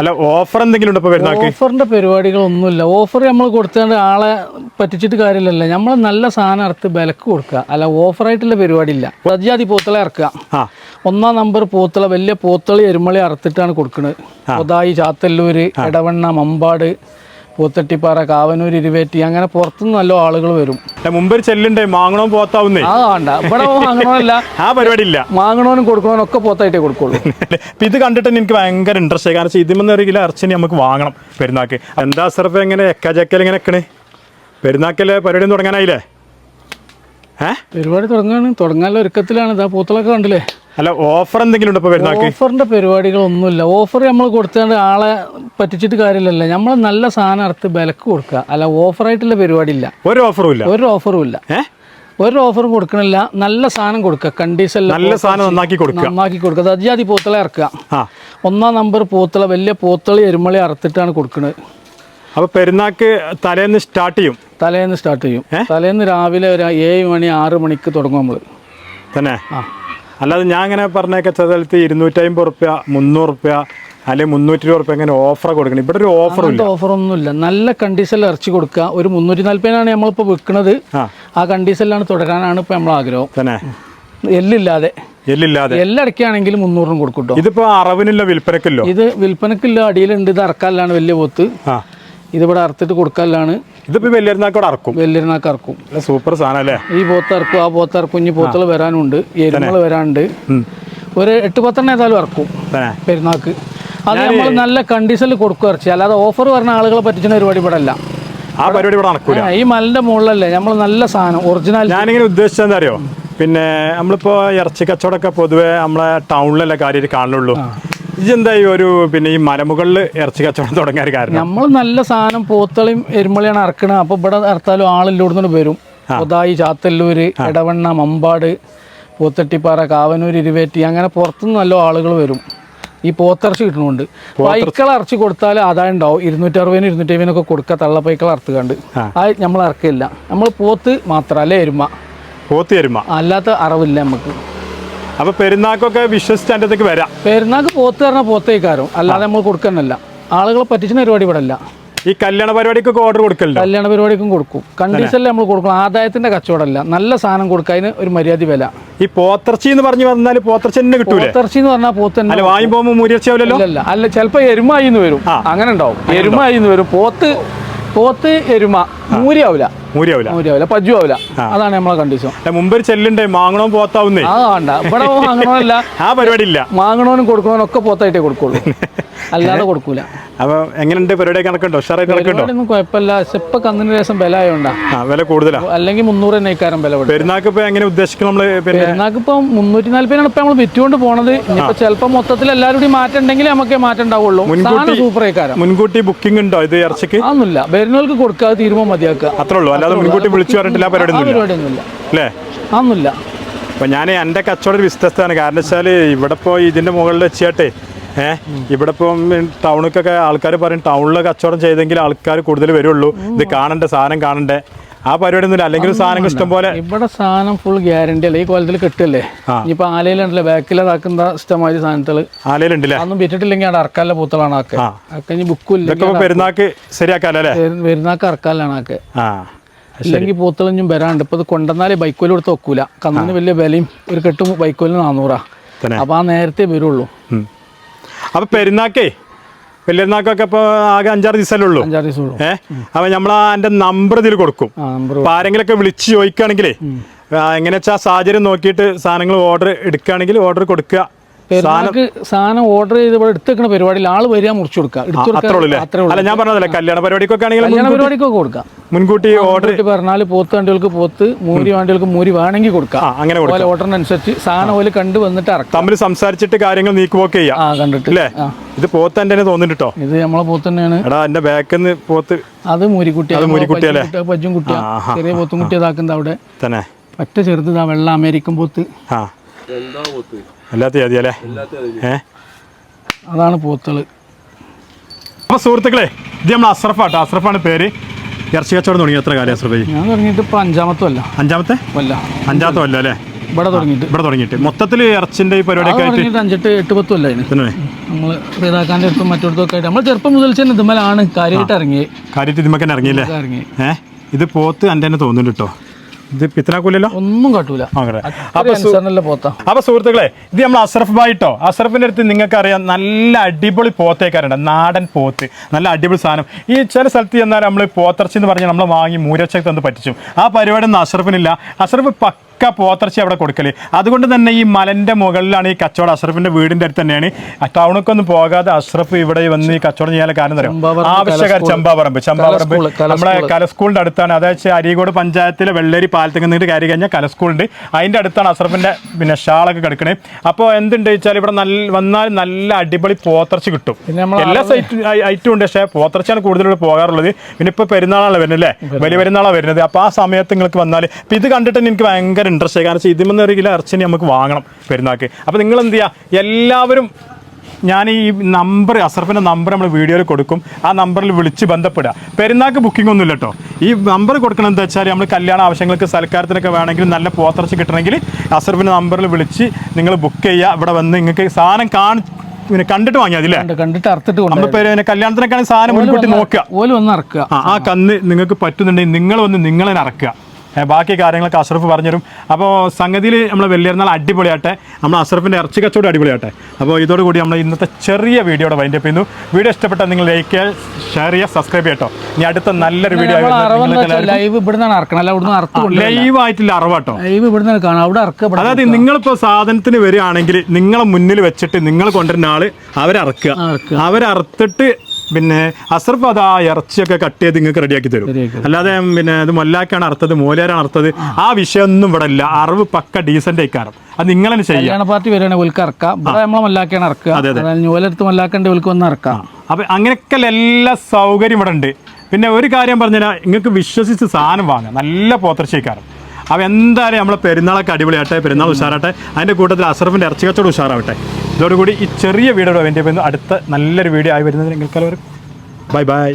അല്ല ഓഫർ എന്തെങ്കിലും ഉണ്ടോ വരുന്ന ഓഫറിന്റെ പരിപാടികളൊന്നുമില്ല. ഓഫർ നമ്മൾ കൊടുത്താണ്ട് ആളെ പറ്റിച്ചിട്ട് കാര്യമില്ലല്ലോ. നമ്മൾ നല്ല സാധനം ഇറത്ത് വിലക്ക് കൊടുക്കുക. അല്ല ഓഫറായിട്ടുള്ള പരിപാടി ഇല്ല സജ്ജാതി പൂത്തള ഇറക്കുക ഒന്നാം നമ്പർ പൂത്തള വലിയ പൂത്തളി എരുമളി അറുത്തിട്ടാണ് കൊടുക്കുന്നത് ഒതായി ചാത്തല്ലൂര് എടവണ്ണ മമ്പാട് പൂത്തട്ടിപ്പാറ കാവനൂർ ഇരുവേറ്റി അങ്ങനെ പുറത്തുനിന്ന് നല്ല ആളുകൾ വരും. മുമ്പ് ഒരു ചെല്ലുണ്ടേ മാങ്ങണോ പോത്താവുന്നേ. ആ വേണ്ട. ഇവിടെ മാങ്ങണമല്ല ആ പരിപാടി ഇല്ല മാങ്ങണോനും കൊടുക്കണവനും ഒക്കെ പോത്തായിട്ടേ കൊടുക്കുള്ളൂ. ഇത് കണ്ടിട്ട് എനിക്ക് ഭയങ്കര ഇൻട്രസ്റ്റ് ആയി. കാരണം ഇതിമെന്ന് ഒരു കിലോ ഇറച്ചിനെ നമുക്ക് വാങ്ങണം പെരുന്നാക്ക് എന്താ സർഫ് എങ്ങനെ എക്കാജക്കൽ ഇങ്ങനെ എക്കണേ പെരുന്നാക്കല്ലേ പരിപാടി തുടങ്ങാനായില്ലേ? പരിപാടി തുടങ്ങാണ്. തുടങ്ങാനുള്ള ഒരുക്കത്തിലാണ്. ഇതാ പൂത്തളൊക്കെ കണ്ടില്ലേ? അല്ല ഓഫർ എന്തെങ്കിലും ഉണ്ടോ പെരുന്നാക്ക് ഓഫറിന്റെ പരിപാടികളൊന്നുമില്ല. ഓഫർ നമ്മൾ കൊടുത്താണ്ട് ആളെ പറ്റിച്ചിട്ട് കാര്യമില്ലല്ലോ. നമ്മൾ നല്ല സാധനം അറുത്ത് വിലക്ക് കൊടുക്കുക. അല്ല ഓഫറായിട്ടുള്ള പരിപാടി ഇല്ല ഒരു ഓഫറും ഇല്ല. ഒരു ഓഫറും ഇല്ല. ഒരു ഓഫറും കൊടുക്കണില്ല. നല്ല സാധനം കൊടുക്കുക. കണ്ടീഷൻ നല്ല സാധനം നന്നാക്കി കൊടുക്കുക. നന്നാക്കി കൊടുക്കുക. സജ്ജാതി പൂത്തള ഇറക്കുക. ഒന്നാം നമ്പർ പൂത്തള വലിയ പൂത്തളി എരുമളി അറുത്തിട്ടാണ് കൊടുക്കുന്നത് അപ്പൊ പെരുന്നാക്ക് തലേന്ന് സ്റ്റാർട്ട് ചെയ്യും. തലേന്ന് സ്റ്റാർട്ട് ചെയ്യും. തലേന്ന് രാവിലെ ഒരു ഏഴ് മണി ആറ് മണിക്ക് തുടങ്ങും നമ്മൾ തന്നെ? അല്ലാതെ ഞാൻ അങ്ങനെ പറഞ്ഞേക്ക സ്ഥലത്ത് ഇരുന്നൂറ്റമ്പത് റുപ്യ മുന്നൂറ് റുപ്യ അല്ലെങ്കിൽ മുന്നൂറ്റി ഇരുപത് റുപ്യ അങ്ങനെ ഓഫർ കൊടുക്കണം. ഇവിടെ ഒരു അങ്ങനത്തെ ഓഫറൊന്നുമില്ല നല്ല കണ്ടീഷനിൽ ഇറച്ചി കൊടുക്കുക. ഒരു മുന്നൂറ്റി നാൽപ്പതിനാണ് നമ്മളിപ്പോൾ വിൽക്കുന്നത് ആ. കണ്ടീഷനിലാണ് തുടരാനാണ് ഇപ്പോൾ നമ്മൾ ആഗ്രഹം. തന്നെ? എല്ലില്ലാതെ. എല്ലില്ലാതെ? എല്ലടക്കാണെങ്കിലും മുന്നൂറിനും കൊടുക്കും ഇതിപ്പോ അറവിനില്ല വിൽപ്പനക്കില്ലോ? ഇത് വിൽപ്പനക്കില്ല അടിയിലുണ്ട് ഇത് അറക്കാലാണ് വലിയ പോത്ത്. ആ. ഇതിവിടെ അറുത്തിട്ട് കൊടുക്കാനാണ് ഇതിപ്പോ വലിയൊരുന്നാക്കോടെ അറക്കും. നല്ല സൂപ്പർ സാധനം അല്ലേ? ഈ പോത്ത് ഇറക്കും ആ പോത്ത് ഇറക്കും ഇനി പോത്തുകൾ വരാനുണ്ട്. എരുമകൾ വരാനുണ്ട്. ഒരു എട്ട് പത്തെണ്ണം ഏതായാലും ഇറക്കും പെരുന്നാക്ക്. അത് നമ്മൾ നല്ല കണ്ടീഷനിൽ കൊടുക്കും ഇറച്ചി. അല്ലാതെ ഓഫർ പറഞ്ഞ ആളുകളെ പറ്റിച്ചുന്ന പരിപാടി ഇവിടെ അല്ല. ആ പരിപാടി ഇവിടെ നടക്കൂല. ഈ മലന്റെ മുകളിലല്ലേ നമ്മൾ നല്ല സാധനം ഒറിജിനൽ ഞാനിങ്ങനെ ഉദ്ദേശിച്ചത് അറിയോ? പിന്നെ നമ്മളിപ്പോ ഇറച്ചി കച്ചവടമൊക്കെ പൊതുവെ നമ്മളെ ടൗണിലല്ലേ കാര്യം കാണുള്ളൂ ഇതെന്താ ഈ ഒരു പിന്നെ ഈ മലമുകളിൽ ഇറച്ചി കച്ചവടം തുടങ്ങിയ ഒരു കാരണം നമ്മൾ നല്ല സാധനം പോത്തളിയും എരുമളിയാണ് ഇറക്കണത് അപ്പൊ ഇവിടെ ഇറത്താലും ആളില്ലോടുന്ന് വരും. പുതായി ചാത്തല്ലൂര് എടവണ്ണ മമ്പാട് പൂത്തട്ടിപ്പാറ കാവനൂർ ഇരുവേറ്റി അങ്ങനെ പുറത്തുനിന്ന് നല്ല ആളുകൾ വരും. ഈ പോത്തിറച്ചി കിട്ടുന്നുണ്ട് പൈക്കൾ ഇറച്ചി കൊടുത്താൽ ആദായം ഉണ്ടാവും. ഇരുന്നൂറ്ററുപതിന് ഒക്കെ കൊടുക്കുക തള്ള പൈക്കള ഇറത്തുകണ്ട്. അത് നമ്മൾ ഇറക്കില്ല. നമ്മൾ പോത്ത് മാത്രം അല്ലേ എരുമ? പോത്ത് എരുമ. അല്ലാത്ത അറിവില്ല നമുക്ക് അപ്പൊ പെരുന്നാക്കൊക്കെ വിശ്വസിച്ച് എന്റെ അടുത്തേക്ക് വരാം. പെരുന്നാക്ക് പോത്ത് പറഞ്ഞാൽ പോത്തേക്കാരും. അല്ലാതെ നമ്മൾ കൊടുക്കാനല്ല ആളുകളെ പറ്റിച്ച പരിപാടി ഇവിടെ അല്ല ഈ കല്യാണ പരിപാടിക്കൊക്കെ ഓർഡർ കൊടുക്കലുണ്ടോ? കല്യാണ പരിപാടിക്കും കൊടുക്കും. കണ്ടീഷനിൽ നമ്മൾ കൊടുക്കണം. ആദായത്തിന്റെ കച്ചവടമല്ല. നല്ല സാധനം കൊടുക്കുക അതിന് ഒരു മര്യാദ വില. ഈ പോത്തർച്ചി എന്ന് പറഞ്ഞു വന്നാൽ പോത്തർച്ച തന്നെ കിട്ടും പോത്തർച്ചി എന്ന് പറഞ്ഞാൽ പോത്ത് തന്നെ അല്ല വാങ്ങി പോകുമ്പോൾ മൂരിയർച്ചി ആവില്ലല്ലോ? അല്ലല്ല അല്ല ചിലപ്പോൾ എരുമായി വരും. അങ്ങനെ ഉണ്ടാവും. എരുമായി വരും. പോത്ത് പോത്ത് എരുമ മൂരിയാവില്ല മൂരിയാവില്ല. പജ്ജു ആവില്ല. അതാണ് നമ്മളെ കണ്ടീഷൻ മുമ്പേ ചെല്ലുണ്ടേ മാങ്ങണോ പോത്താവുന്നേ. ആ വേണ്ട. ഇവിടെ വാങ്ങണമല്ല ആ പരിപാടി ഇല്ല മാങ്ങണോനും കൊടുക്കണോനും ഒക്കെ പോത്തായിട്ടേ കൊടുക്കുള്ളൂ. അല്ലാതെ കൊടുക്കൂല. അപ്പൊ എങ്ങനെയുണ്ട്? പരിപാടി കണക്കുണ്ടോ ഉഷാറായിട്ട് നടക്കുന്നുണ്ടോ? പരിപാടിയൊന്നും കുഴപ്പമില്ല. ഇപ്പൊ കന്നിന് ശേഷം വില ആയോണ്ടാ വില കൂടുതലാ. അല്ലെങ്കിൽ മുന്നൂറ് തന്നെ ഇക്കാരം വില പെരുന്നാക്ക് ഇപ്പൊ എങ്ങനെ ഉദ്ദേശിക്കണം നമ്മൾ? പെരുന്നാക്കിപ്പോ ഇപ്പൊ മുന്നൂറ്റി നാല്പതിനാണ് ഇപ്പൊ നമ്മൾ വിറ്റുകൊണ്ട് പോണത്. ഇപ്പൊ ചിലപ്പോ മൊത്തത്തിൽ എല്ലാവരും കൂടി മാറ്റം ഉണ്ടെങ്കിൽ നമുക്കേ മാറ്റം ഉണ്ടാവുള്ളൂ സൂപ്പർ മുൻകൂട്ടി ബുക്കിംഗ് ഉണ്ടോ ഇത് ഇറച്ചിക്ക്? അതൊന്നുമില്ല. വരുന്നവർക്ക് കൊടുക്കാതെ തീരുമാനം മതിയാക്കുക. അത്രേ ഉള്ളൂ അല്ലാതെ മുൻകൂട്ടി വിളിച്ചു പറഞ്ഞിട്ടില്ല പരിപാടി പരിപാടിയൊന്നുമില്ല അല്ലേ? അതൊന്നുമില്ല. അപ്പൊ ഞാൻ എന്റെ കച്ചവടം ഒരു വ്യത്യസ്തമാണ് കാരണം വെച്ചാൽ ഇവിടെ ഇപ്പോൾ ഇതിന്റെ മുകളിൽ വെച്ചാട്ടെ ഏഹ് ഇവിടെ ഇപ്പം ടൗണിലൊക്കെ ആൾക്കാർ പറയും ടൗണിലെ കച്ചവടം ചെയ്തെങ്കിൽ ആൾക്കാർ കൂടുതൽ വരുള്ളൂ. ഇത് കാണണ്ടേ സാധനം കാണണ്ടേ? ആ പരിപാടി ഒന്നുമില്ല. അല്ലെങ്കിൽ സാധനം ഇഷ്ടം പോലെ ഇവിടെ സാധനം ഫുൾ ഗ്യാരണ്ടി അല്ലേ? ഈ കോലത്തിൽ കിട്ടില്ലേ? ഇനിയിപ്പോ ആലയിലുണ്ടല്ലോ ബാക്കിലതാക്കുന്ന ഇഷ്ടമായ സാധനത്തിൽ. ആലയിലുണ്ടല്ലേ അതൊന്നും വിറ്റിട്ടില്ലെങ്കിൽ അവിടെ അറക്കാല്ല പൂത്തളാണ് ആക്കെ. ആ. അക്കെ ഇനി ബുക്കും ഇല്ല പെരുന്നാക്ക് ശരിയാക്കാലേ പെരുന്നാക്ക് അറക്കാലാണ് ആക്കെ. ആ പോത്തളഞ്ഞും വരാണ്ട്. ഇപ്പൊ ഇത് കൊണ്ടുവന്നാലേ ബൈക്കോൽ കൊടുത്ത് വെക്കൂല. കന്നിന് വലിയ വിലയും ഒരു കെട്ട് ബൈക്കോലിന് നാന്നൂറാ. തന്നെ. അപ്പൊ ആ നേരത്തെ വരുള്ളൂ. ഉം. അപ്പൊ പെരുന്നാക്കേ പെരുന്നാക്കൊക്കെ ഇപ്പൊ ആകെ അഞ്ചാറ് ദിവസമല്ലേ ഉള്ളൂ? അഞ്ചാറ് ദിവസം ഉള്ളൂ. ഏഹ് അപ്പൊ നമ്മൾ എന്റെ നമ്പർ ഇതിൽ കൊടുക്കും. ആരെങ്കിലൊക്കെ വിളിച്ച് ചോദിക്കുകയാണെങ്കിലേ എങ്ങനെ വെച്ചാൽ സാഹചര്യം നോക്കിയിട്ട് സാധനങ്ങൾ ഓർഡർ എടുക്കുകയാണെങ്കിൽ ഓർഡർ കൊടുക്കുക. പെരുന്നാൾക്ക് സാധനം ഓർഡർ ചെയ്ത് ഇവിടെ എടുത്തേക്കണ പരിപാടിയിൽ ആൾ വരിക മുറിച്ചു കൊടുക്കുക. ഉള്ളൂ അല്ല? ഞാൻ പറഞ്ഞതല്ലേ കല്യാണ പരിപാടിക്കൊക്കെ ആണെങ്കിൽ കല്യാണ പരിപാടിക്കൊക്കെ കൊടുക്കാം. മുൻകൂട്ടി ഓർഡർ പറഞ്ഞാൽ പോത്ത് വണ്ടികൾക്ക് പോത്ത് മൂരി വണ്ടികൾക്ക് മൂരി വേണമെങ്കിൽ കൊടുക്കാം. അങ്ങനെ കൊടുക്കാം. ഓർഡറിനനുസരിച്ച് സാധനം പോലെ കണ്ട് വന്നിട്ട് ഇറക്കാം. തമ്മിൽ സംസാരിച്ചിട്ട് കാര്യങ്ങൾ നീക്കുപോക്ക് ചെയ്യാം. ആ കണ്ടിട്ട്. അല്ലേ ഇത് പോത്ത് തന്നെ തോന്നിട്ടോ ഇത് നമ്മളെ പോത്ത് തന്നെയാണ്. എടാ എന്റെ ബാക്കിൽ നിന്ന് പോത്ത് അത് മൂരിക്കുട്ടി അത് മൂരിക്കുട്ടിയല്ലേ? പജ്ജും കുട്ടിയാ ചെറിയ പോത്തും കുട്ടി ഇതാക്കുന്നത് അവിടെ. തന്നെ. പറ്റ ചെറുത് വെള്ള അമേരിക്കൻ പോത്ത്. ആ. ജാതി അല്ലേ? ഏ? അതാണ് പോത്തൾ. അപ്പൊ സുഹൃത്തുക്കളെ ഇത് നമ്മൾ അസ്രഫാട്ടോ. അസ്രഫാണ് പേര്. ഇറച്ചി കച്ചവടം തുടങ്ങി എത്ര കാലം അസ്രഫ്? ഞാൻ തുടങ്ങിയിട്ട് ഇപ്പൊ അഞ്ചാമത്തെ അല്ല അഞ്ചാമത്തെ? അല്ല അഞ്ചാമത്തെ അല്ല അല്ലേ? ഇവിടെ തുടങ്ങിയിട്ട്. ഇവിടെ തുടങ്ങിയിട്ട്. മൊത്തത്തിൽ ഇറച്ചിന്റെ ഈ പരിപാടി പരിപാടിയൊക്കെ ആയിട്ട് അഞ്ചെട്ട് എട്ട് പത്തും അല്ല നമ്മൾ റീതാക്കാന്റെ അടുത്തും മറ്റിടത്തും ഒക്കെ ആയിട്ട്. നമ്മൾ ചെറുപ്പം മുതൽ തന്നെ ഇതുമലാണ് കാര്യമായിട്ട് ഇറങ്ങി കാര്യമായിട്ട് ഇതുമൊക്കെ ഇറങ്ങിയില്ലേ? ഇറങ്ങി ഏഹ് ഇത് പോത്ത് എന്റെ തന്നെ തോന്നുന്നുണ്ട് കേട്ടോ. ഇത് പിത്തനാക്കൂലല്ലോ ഒന്നും കാട്ടൂല. അപ്പൊ സുഹൃത്തുക്കളെ ഇത് നമ്മൾ അസറഫ് ബായിട്ടോ അസറഫിന്റെ അടുത്ത് നിങ്ങൾക്ക് അറിയാം നല്ല അടിപൊളി പോത്തേക്കാരുണ്ട്. നാടൻ പോത്ത്. നല്ല അടിപൊളി സാധനം. ഈ ചില സ്ഥലത്ത് ചെന്നാൽ നമ്മൾ പോത്തിറച്ചി എന്ന് പറഞ്ഞാൽ നമ്മൾ വാങ്ങി മൂരച്ചക്ക് തന്ന് പറ്റിച്ചു. ആ പരിപാടി ഒന്നും അസറഫിനില്ല അസറഫ് പക്ക പോത്തിറച്ചി അവിടെ കൊടുക്കൽ. അതുകൊണ്ട് തന്നെ ഈ മലന്റെ മുകളിലാണ് ഈ കച്ചവടം. അഷ്റഫിന്റെ വീടിന്റെ അടുത്ത് തന്നെയാണ്. ടൗണൊക്കൊന്നും പോകാതെ അഷ്റഫ് ഇവിടെ വന്ന് ഈ കച്ചവടം ചെയ്യാൻ കാരണം തരും ആവശ്യക്കാർ. ചമ്പാപറമ്പ് ചമ്പാപറമ്പ് കലസ്കൂൾ. കലസ്കൂളിന്റെ അടുത്താണ്. അതായത് അരീകോട് പഞ്ചായത്തിലെ വെള്ളേരി പാലത്തിൽ നിന്നിട്ട് കയറി കഴിഞ്ഞാൽ കലസ്കൂളുണ്ട് അതിന്റെ അടുത്താണ് അഷ്റഫിന്റെ പിന്നെ ഷാളൊക്കെ കിടക്കണേ. അപ്പോൾ എന്തുണ്ട് വെച്ചാൽ ഇവിടെ നല്ല വന്നാൽ നല്ല അടിപൊളി പോത്തിറച്ചി കിട്ടും. എല്ലാ സൈറ്റ് ഐറ്റും ഉണ്ട്. പക്ഷേ പോത്തർച്ചയാണ് കൂടുതലും പോകാറുള്ളത്. പിന്നെ ഇപ്പോൾ പെരുന്നാളാണ് വരുന്നത് അല്ലേ? വലിയ പെരുന്നാളാണ് വരുന്നത്. അപ്പോൾ ആ സമയത്ത് നിങ്ങൾക്ക് വന്നാൽ ഇപ്പം ഇത് കണ്ടിട്ട് എനിക്ക് ഭയങ്കര ഇൻട്രസ്റ്റ് കാരണം വെച്ചാൽ ഇതിൽ ഒരു കിലോ ഇറച്ചിനെ നമുക്ക് വാങ്ങണം പെരുന്നാൾക്ക്. അപ്പോൾ നിങ്ങൾ എന്ത് ചെയ്യുക എല്ലാവരും ഞാൻ ഈ നമ്പർ അസർഫിന്റെ നമ്പർ നമ്മൾ വീഡിയോയിൽ കൊടുക്കും. ആ നമ്പറിൽ വിളിച്ച് ബന്ധപ്പെടുക. പെരുന്നാൾക്ക് ബുക്കിംഗ് ഒന്നും ഇല്ല കേട്ടോ ഈ നമ്പർ കൊടുക്കണം എന്താ വെച്ചാൽ നമ്മൾ കല്യാണ ആവശ്യങ്ങൾക്ക് സൽക്കാരത്തിനൊക്കെ വേണമെങ്കിൽ നല്ല പോത്തിറച്ചി കിട്ടണമെങ്കിൽ അസർഫിന്റെ നമ്പറിൽ വിളിച്ച് നിങ്ങൾ ബുക്ക് ചെയ്യുക. ഇവിടെ വന്ന് നിങ്ങൾക്ക് സാധനം കാണി പിന്നെ കണ്ടിട്ട് വാങ്ങിയാൽ അതില്ലേ കണ്ട് കണ്ടിട്ട് അറുത്തിട്ട് നമ്മൾ പിന്നെ കല്യാണത്തിനൊക്കെ സാധനം മുൻകൂട്ടി നോക്കുക. ഓൽ വന്ന് ഇറക്കുക ആ കന്ന് നിങ്ങൾക്ക് പറ്റുന്നുണ്ടെങ്കിൽ നിങ്ങൾ വന്ന് നിങ്ങളെ ഇറക്കുക ഏ, ബാക്കി കാര്യങ്ങളൊക്കെ അഷ്റഫ് പറഞ്ഞുതരും. അപ്പോൾ സംഗതിയിൽ നമ്മൾ വലിയിരുന്നാൾ അടിപൊളിയാട്ടെ. നമ്മൾ അഷ്റഫിന്റെ ഇറച്ചി കച്ചവടം അടിപൊളിയാട്ടെ. അപ്പോൾ ഇതോടുകൂടി നമ്മൾ ഇന്നത്തെ ചെറിയ വീഡിയോയുടെ വൈൻഡപ്പ് ചെയ്യുന്നു. വീഡിയോ ഇഷ്ടപ്പെട്ടാൽ നിങ്ങൾ ലൈക്ക് ചെയ്യുക ഷെയർ ചെയ്യുക സബ്സ്ക്രൈബ് ചെയ്യട്ടോ. ഇനി അടുത്ത നല്ലൊരു വീഡിയോ ലൈവ് അല്ല ഇവിടുന്ന് ആയിട്ടില്ല അറവാട്ടോ ലൈവ് ഇവിടുന്ന് കാണാം അവിടെ അതായത് നിങ്ങളിപ്പോൾ സാധനത്തിന് വരികയാണെങ്കിൽ നിങ്ങളെ മുന്നിൽ വെച്ചിട്ട് നിങ്ങൾ കൊണ്ടുവരുന്ന ആൾ അവരറക്കുക. അവരറുത്തിട്ട് പിന്നെ അസർഫ് അത് ആ ഇറച്ചിയൊക്കെ കട്ട് ചെയ്ത് നിങ്ങൾക്ക് റെഡിയാക്കി തരും. അല്ലാതെ പിന്നെ അത് മൊല്ലാക്കാണ് അർത്ഥത് മോലാരാണ് അർത്ഥത് ആ വിഷയമൊന്നും ഇവിടെ ഇല്ല. അറിവ് പക്ക ഡീസന്റ് ആയിക്കാരം. അത് നിങ്ങൾ തന്നെ പാർട്ടി വരികയാണെങ്കിൽ ഒൽക്ക് ഇറക്കാം ഇവിടെ നമ്മളെ മല്ലാക്കാണ് ഇറക്കുക അതായത് ഓലെടുത്ത് മല്ലാക്കേണ്ട ഒൽക്ക് വന്ന് ഇറക്കാം അപ്പൊ അങ്ങനെയൊക്കെ എല്ലാ സൗകര്യം ഇവിടെ ഉണ്ട്. പിന്നെ ഒരു കാര്യം പറഞ്ഞാൽ നിങ്ങൾക്ക് വിശ്വസിച്ച് സാധനം വാങ്ങാം. നല്ല പോത്തർച്ചയ്ക്കാരം അപ്പോൾ എന്തായാലും നമ്മളെ പെരുന്നാളൊക്കെ അടിപൊളിയാട്ടെ പെരുന്നാൾ ഉഷാറാട്ടെ. അതിന്റെ കൂട്ടത്തിൽ അസറഫിന്റെ ഇറച്ചി കച്ചവടം ഉഷാറാവട്ടെ. ഇതോടുകൂടി ഈ ചെറിയ വീഡിയോ എന്റെ അടുത്ത നല്ലൊരു വീഡിയോ ആയി വരുന്നതിന് നിങ്ങൾക്ക് ബൈ ബൈ